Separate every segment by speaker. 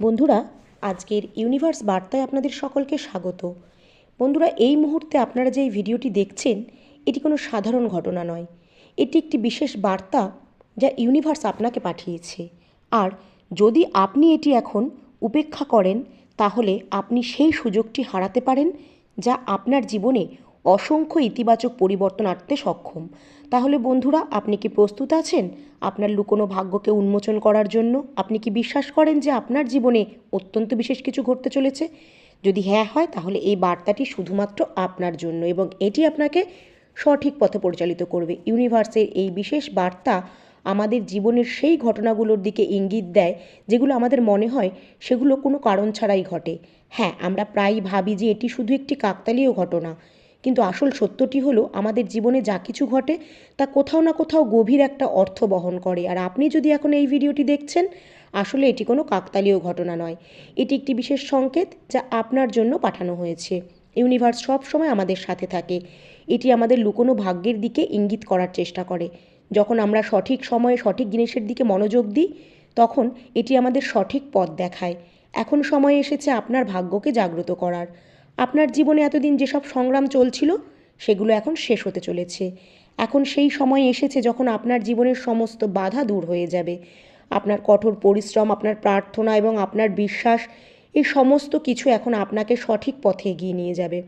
Speaker 1: বন্ধুরা, আজকের ইউনিভার্স বার্তায় আপনাদের সকলকে স্বাগত। বন্ধুরা, এই মুহূর্তে আপনারা যে ভিডিওটি দেখছেন, এটি কোনো সাধারণ ঘটনা নয়। এটি একটি বিশেষ বার্তা যা ইউনিভার্স আপনাকে পাঠিয়েছে। আর যদি আপনি এটি এখন উপেক্ষা করেন, তাহলে আপনি সেই সুযোগটি হারাতে পারেন যা আপনার জীবনে অসংখ্য ইতিবাচক পরিবর্তন আনতে সক্ষম। তাহলে বন্ধুরা, আপনি কি প্রস্তুত আছেন? আপনার লুকোনো ভাগ্যকে উন্মোচন করার জন্য আপনি কি বিশ্বাস করেন যে আপনার জীবনে অত্যন্ত বিশেষ কিছু ঘটতে চলেছে? যদি হ্যাঁ হয়, তাহলে এই বার্তাটি শুধুমাত্র আপনার জন্য এবং এটি আপনাকে সঠিক পথে পরিচালিত করবে। ইউনিভার্সের এই বিশেষ বার্তা আমাদের জীবনের সেই ঘটনাগুলোর দিকে ইঙ্গিত দেয়, যেগুলো আমাদের মনে হয় সেগুলো কোনো কারণ ছাড়াই ঘটে। হ্যাঁ আমরা প্রায়ই ভাবি যে এটি শুধু একটি কাকতালীয় ঘটনা। কিন্তু আসল সত্যটি হলো, আমাদের জীবনে যা কিছু ঘটে, তা কোথাও না কোথাও গভীর একটা অর্থ বহন করে। আর আপনি যদি এখন এই ভিডিওটি দেখছেন, আসলে এটি কোনো কাকতালীয় ঘটনা নয়। এটি একটি বিশেষ সংকেত যা আপনার জন্য পাঠানো হয়েছে। ইউনিভার্স সব সময় আমাদের সাথে থাকে। এটি আমাদের লুকোনো ভাগ্যের দিকে ইঙ্গিত করার চেষ্টা করে। যখন আমরা সঠিক সময়ে সঠিক জিনিসের দিকে মনোযোগ দিই, তখন এটি আমাদের সঠিক পথ দেখায়। এখন সময় এসেছে আপনার ভাগ্যকে জাগ্রত করার। আপনার জীবনে এতদিন যেসব সংগ্রাম চলছিল, সেগুলো এখন শেষ হতে চলেছে। এখন সেই সময় এসেছে যখন আপনার জীবনের সমস্ত বাধা দূর হয়ে যাবে। আপনার কঠোর পরিশ্রম, আপনার প্রার্থনা এবং আপনার বিশ্বাস, এই সমস্ত কিছু এখন আপনাকে সঠিক পথে এগিয়ে নিয়ে যাবে।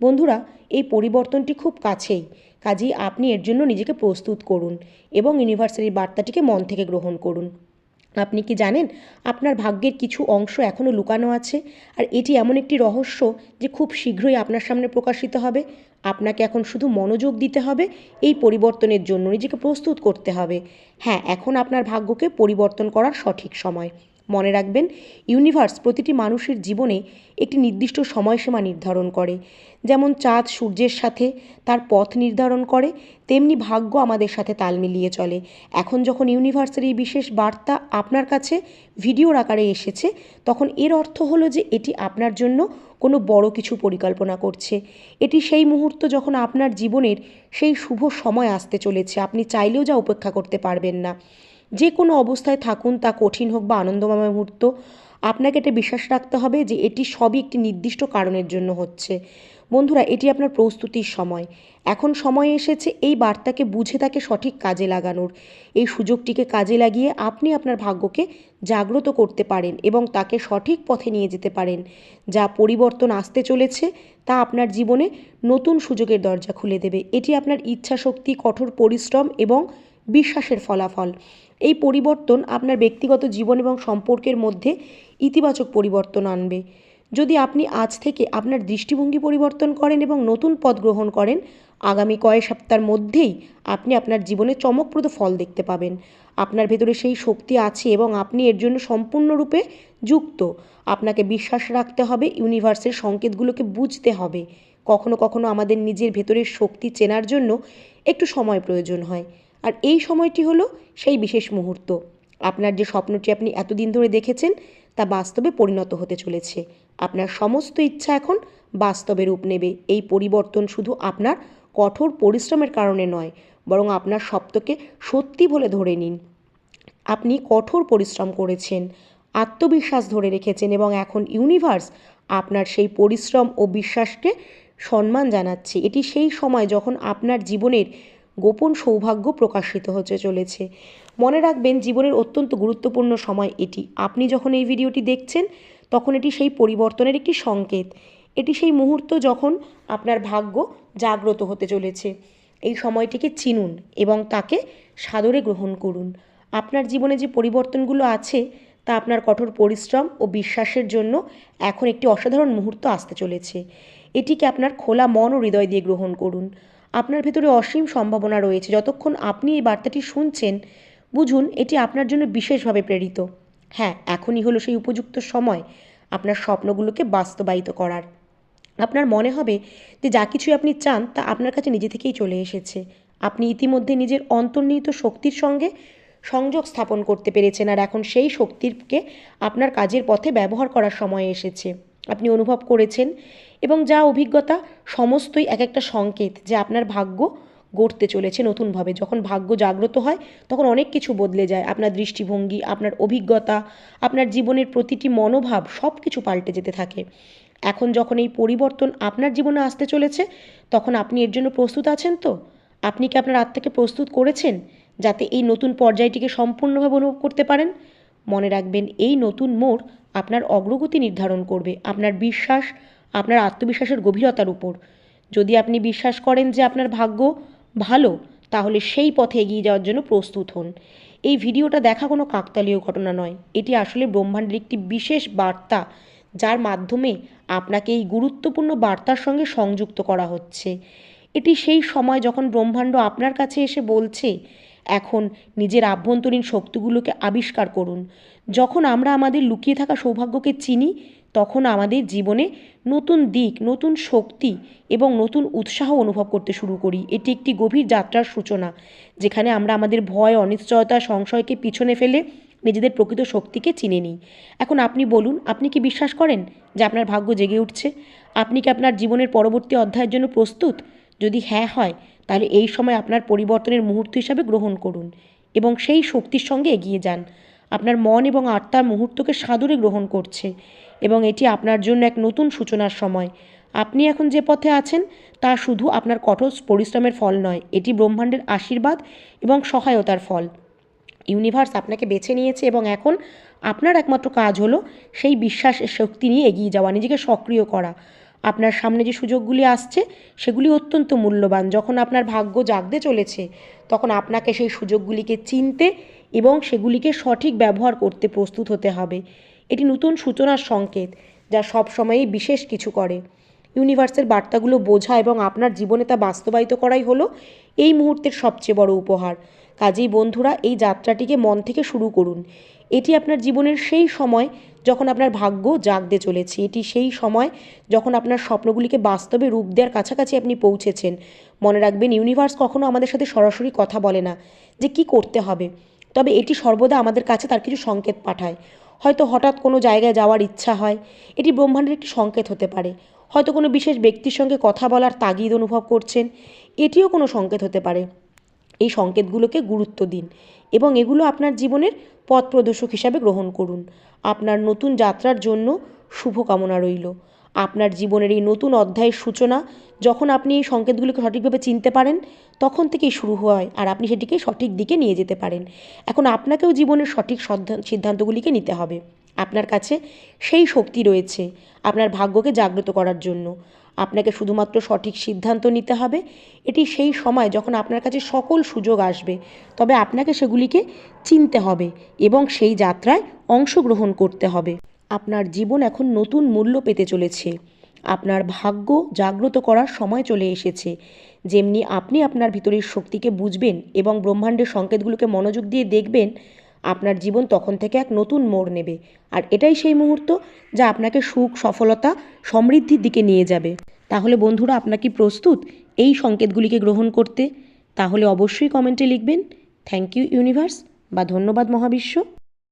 Speaker 1: বন্ধুরা, এই পরিবর্তনটি খুব কাছেই। কাজেই আপনি এর জন্য নিজেকে প্রস্তুত করুন এবং ইউনিভার্সারি বার্তাটিকে মন থেকে গ্রহণ করুন। আপনি কি জানেন? আপনার ভাগ্যের কিছু অংশ এখনও লুকানো আছে। আর এটি এমন একটি রহস্য যে খুব শীঘ্রই আপনার সামনে প্রকাশিত হবে। আপনাকে এখন শুধু মনোযোগ দিতে হবে, এই পরিবর্তনের জন্য নিজেকে প্রস্তুত করতে হবে। হ্যাঁ এখন আপনার ভাগ্যকে পরিবর্তন করার সঠিক সময়। মনে রাখবেন ইউনিভার্স প্রতিটি মানুষের জীবনে একটি নির্দিষ্ট সময়সীমা নির্ধারণ করে। যেমন চাঁদ সূর্যের সাথে তার পথ নির্ধারণ করে, তেমনি ভাগ্য আমাদের সাথে তাল মিলিয়ে চলে। এখন যখন ইউনিভার্সের এই বিশেষ বার্তা আপনার কাছে ভিডিওর আকারে এসেছে, তখন এর অর্থ হলো যে এটি আপনার জন্য কোনো বড় কিছু পরিকল্পনা করছে। এটি সেই মুহূর্ত যখন আপনার জীবনের সেই শুভ সময় আসতে চলেছে, আপনি চাইলেও যা উপেক্ষা করতে পারবেন না। যে কোনো অবস্থায় থাকুন, তা কঠিন হোক বা আনন্দময় মুহূর্ত। আপনাকে এটা বিশ্বাস রাখতে হবে যে এটি সবই একটি নির্দিষ্ট কারণের জন্য হচ্ছে। বন্ধুরা, এটি আপনার প্রস্তুতির সময়। এখন সময় এসেছে এই বার্তাকে বুঝে তাকে সঠিক কাজে লাগানোর। এই সুযোগটিকে কাজে লাগিয়ে আপনি আপনার ভাগ্যকে জাগ্রত করতে পারেন এবং তাকে সঠিক পথে নিয়ে যেতে পারেন। যা পরিবর্তন আসতে চলেছে, তা আপনার জীবনে নতুন সুযোগের দরজা খুলে দেবে। এটি আপনার ইচ্ছা শক্তি কঠোর পরিশ্রম এবং বিশ্বাসের ফলাফল। এই পরিবর্তন আপনার ব্যক্তিগত জীবন এবং সম্পর্কের মধ্যে ইতিবাচক পরিবর্তন আনবে। যদি আপনি আজ থেকে আপনার দৃষ্টিভঙ্গি পরিবর্তন করেন এবং নতুন পথ গ্রহণ করেন, আগামী কয়েক সপ্তাহের মধ্যেই আপনি আপনার জীবনে চমকপ্রদ ফল দেখতে পাবেন। আপনার ভেতরে সেই শক্তি আছে এবং আপনি এর জন্য সম্পূর্ণরূপে যুক্ত। আপনাকে বিশ্বাস রাখতে হবে, ইউনিভার্সের সংকেতগুলোকে বুঝতে হবে। কখনো কখনো আমাদের নিজের ভেতরের শক্তি চেনার জন্য একটু সময় প্রয়োজন হয়। আর এই সময়টি হলো সেই বিশেষ মুহূর্ত। আপনার যে স্বপ্নটি আপনি এতদিন ধরে দেখেছেন, তা বাস্তবে পরিণত হতে চলেছে। আপনার সমস্ত ইচ্ছা এখন বাস্তবে রূপ নেবে। এই পরিবর্তন শুধু আপনার কঠোর পরিশ্রমের কারণে নয়, বরং আপনার সপ্তকে সত্যি বলে ধরে নিন। আপনি কঠোর পরিশ্রম করেছেন, আত্মবিশ্বাস ধরে রেখেছেন এবং এখন ইউনিভার্স আপনার সেই পরিশ্রম ও বিশ্বাসকে সম্মান জানাচ্ছে। এটি সেই সময় যখন আপনার জীবনের গোপন সৌভাগ্য প্রকাশিত হতে চলেছে। মনে রাখবেন, জীবনের অত্যন্ত গুরুত্বপূর্ণ সময় এটি। আপনি যখন এই ভিডিওটি দেখছেন, তখন এটি সেই পরিবর্তনের একটি সংকেত। এটি সেই মুহূর্ত যখন আপনার ভাগ্য জাগ্রত হতে চলেছে। এই সময়টিকে চিনুন এবং তাকে সাদরে গ্রহণ করুন। আপনার জীবনে যে পরিবর্তনগুলো আছে, তা আপনার কঠোর পরিশ্রম ও বিশ্বাসের জন্য এখন একটি অসাধারণ মুহূর্ত আসতে চলেছে। এটিকে আপনার খোলা মন ও হৃদয় দিয়ে গ্রহণ করুন। আপনার ভেতরে অসীম সম্ভাবনা রয়েছে। যতক্ষণ আপনি এই বার্তাটি শুনছেন, বুঝুন, এটি আপনার জন্য বিশেষভাবে প্রেরিত। হ্যাঁ এখনই হলো সেই উপযুক্ত সময় আপনার স্বপ্নগুলোকে বাস্তবায়িত করার। আপনার মনে হবে যে যা কিছুই আপনি চান, তা আপনার কাছে নিজে থেকেই চলে এসেছে। আপনি ইতিমধ্যে নিজের অন্তর্নিহিত শক্তির সঙ্গে সংযোগ স্থাপন করতে পেরেছেন, আর এখন সেই শক্তিকে আপনার কাজের পথে ব্যবহার করার সময় এসেছে। আপনি অনুভব করেছেন এবং যা অভিজ্ঞতা, সমস্তই এক একটা সংকেত যে আপনার ভাগ্য গড়তে চলেছে নতুনভাবে। যখন ভাগ্য জাগ্রত হয়, তখন অনেক কিছু বদলে যায়। আপনার দৃষ্টিভঙ্গি, আপনার অভিজ্ঞতা, আপনার জীবনের প্রতিটি মনোভাব সব কিছু পাল্টে যেতে থাকে। এখন যখন এই পরিবর্তন আপনার জীবনে আসতে চলেছে, তখন আপনি এর জন্য প্রস্তুত আছেন তো? আপনি কি আপনার আত্মাকে প্রস্তুত করেছেন, যাতে এই নতুন পর্যায়টিকে সম্পূর্ণভাবে অনুভব করতে পারেন? মনে রাখবেন, এই নতুন মোড় আপনার অগ্রগতি নির্ধারণ করবে, আপনার বিশ্বাস, আপনার আত্মবিশ্বাসের গভীরতার উপর। যদি আপনি বিশ্বাস করেন যে আপনার ভাগ্য ভালো, তাহলে সেই পথে এগিয়ে যাওয়ার জন্য প্রস্তুত হন। এই ভিডিওটা দেখা কোনো কাকতালীয় ঘটনা নয়। এটি আসলে ব্রহ্মাণ্ডের একটি বিশেষ বার্তা, যার মাধ্যমে আপনাকে এই গুরুত্বপূর্ণ বার্তার সঙ্গে সংযুক্ত করা হচ্ছে। এটি সেই সময় যখন ব্রহ্মাণ্ড আপনার কাছে এসে বলছে এখন নিজের আভ্যন্তরীণ শক্তিগুলোকে আবিষ্কার করুন। যখন আমরা আমাদের লুকিয়ে থাকা সৌভাগ্যকে চিনি, তখন আমাদের জীবনে নতুন দিক, নতুন শক্তি এবং নতুন উৎসাহ অনুভব করতে শুরু করি। এটি একটি গভীর যাত্রার সূচনা, যেখানে আমরা আমাদের ভয়, অনিশ্চয়তা, সংশয়কে পিছনে ফেলে নিজেদের প্রকৃত শক্তিকে চিনে নিই। এখন আপনি বলুন, আপনি কি বিশ্বাস করেন যে আপনার ভাগ্য জেগে উঠছে? আপনি কি আপনার জীবনের পরবর্তী অধ্যায়ের জন্য প্রস্তুত? যদি হ্যাঁ হয় তাহলে এই সময় আপনার পরিবর্তনের মুহূর্ত হিসাবে গ্রহণ করুন এবং সেই শক্তির সঙ্গে এগিয়ে যান। আপনার মন এবং আত্মার মুহূর্তকে সাদরে গ্রহণ করছে এবং এটি আপনার জন্য এক নতুন সূচনার সময়। আপনি এখন যে পথে আছেন, তা শুধু আপনার কঠোর পরিশ্রমের ফল নয়, এটি ব্রহ্মাণ্ডের আশীর্বাদ এবং সহায়তার ফল। ইউনিভার্স আপনাকে বেছে নিয়েছে এবং এখন আপনার একমাত্র কাজ হলো সেই বিশ্বাসের শক্তি নিয়ে এগিয়ে যাওয়া, নিজেকে সক্রিয় করা। আপনার সামনে যে সুযোগগুলি আসছে, সেগুলি অত্যন্ত মূল্যবান। যখন আপনার ভাগ্য জাগতে চলেছে, তখন আপনাকে সেই সুযোগগুলিকে চিনতে এবং সেগুলিকে সঠিক ব্যবহার করতে প্রস্তুত হতে হবে। এটি নতুন সূচনার সংকেত, যা সবসময়ই বিশেষ কিছু করে। ইউনিভার্সের বার্তাগুলো বোঝা এবং আপনার জীবনে তা বাস্তবায়িত করাই হলো এই মুহূর্তের সবচেয়ে বড় উপহার। কাজেই বন্ধুরা, এই যাত্রাটিকে মন থেকে শুরু করুন। এটি আপনার জীবনের সেই সময় যখন আপনার ভাগ্য জাগতে চলেছে। এটি সেই সময় যখন আপনার স্বপ্নগুলিকে বাস্তবে রূপ দেওয়ার কাছাকাছি আপনি পৌঁছেছেন। মনে রাখবেন, ইউনিভার্স কখনো আমাদের সাথে সরাসরি কথা বলে না যে কি করতে হবে। তবে এটি সর্বদা আমাদের কাছে তার কিছু সংকেত পাঠায়। হয়তো হঠাৎ কোনো জায়গায় যাওয়ার ইচ্ছা হয়। এটি ব্রহ্মাণ্ডের একটি সংকেত হতে পারে। হয়তো কোনো বিশেষ ব্যক্তির সঙ্গে কথা বলার তাগিদ অনুভব করছেন, এটিও কোনো সংকেত হতে পারে। এই সংকেতগুলোকে গুরুত্ব দিন এবং এগুলো আপনার জীবনের পথ প্রদর্শক হিসাবে গ্রহণ করুন। আপনার নতুন যাত্রার জন্য শুভকামনা রইল। আপনার জীবনের এই নতুন অধ্যায়ের সূচনা, যখন আপনি এই সংকেতগুলিকে সঠিকভাবে চিনতে পারেন, তখন থেকেই শুরু হয় আর আপনি সেটিকে সঠিক দিকে নিয়ে যেতে পারেন। এখন আপনাকেও জীবনের সঠিক সদ্ধা- সিদ্ধান্তগুলিকে নিতে হবে। আপনার কাছে সেই শক্তি রয়েছে আপনার ভাগ্যকে জাগ্রত করার জন্য। আপনাকে শুধুমাত্র সঠিক সিদ্ধান্ত নিতে হবে। এটি সেই সময় যখন আপনার কাছে সকল সুযোগ আসবে, তবে আপনাকে সেগুলিকে চিনতে হবে এবং সেই যাত্রায় অংশগ্রহণ করতে হবে। আপনার জীবন এখন নতুন মূল্য পেতে চলেছে। আপনার ভাগ্য জাগ্রত করার সময় চলে এসেছে। যেমনি আপনি আপনার ভিতরের শক্তিকে বুঝবেন এবং ব্রহ্মাণ্ডের সংকেতগুলোকে মনোযোগ দিয়ে দেখবেন আপনার জীবন তখন থেকে এক নতুন মোড় নেবে। আর এটাই সেই মুহূর্ত যা আপনাকে সুখ, সফলতা, সমৃদ্ধির দিকে নিয়ে যাবে। তাহলে বন্ধুরা, আপনার কি প্রস্তুত এই সংকেতগুলিকে গ্রহণ করতে? তাহলে অবশ্যই কমেন্টে লিখবেন। থ্যাংক ইউ ইউনিভার্স বা ধন্যবাদ মহাবিশ্ব।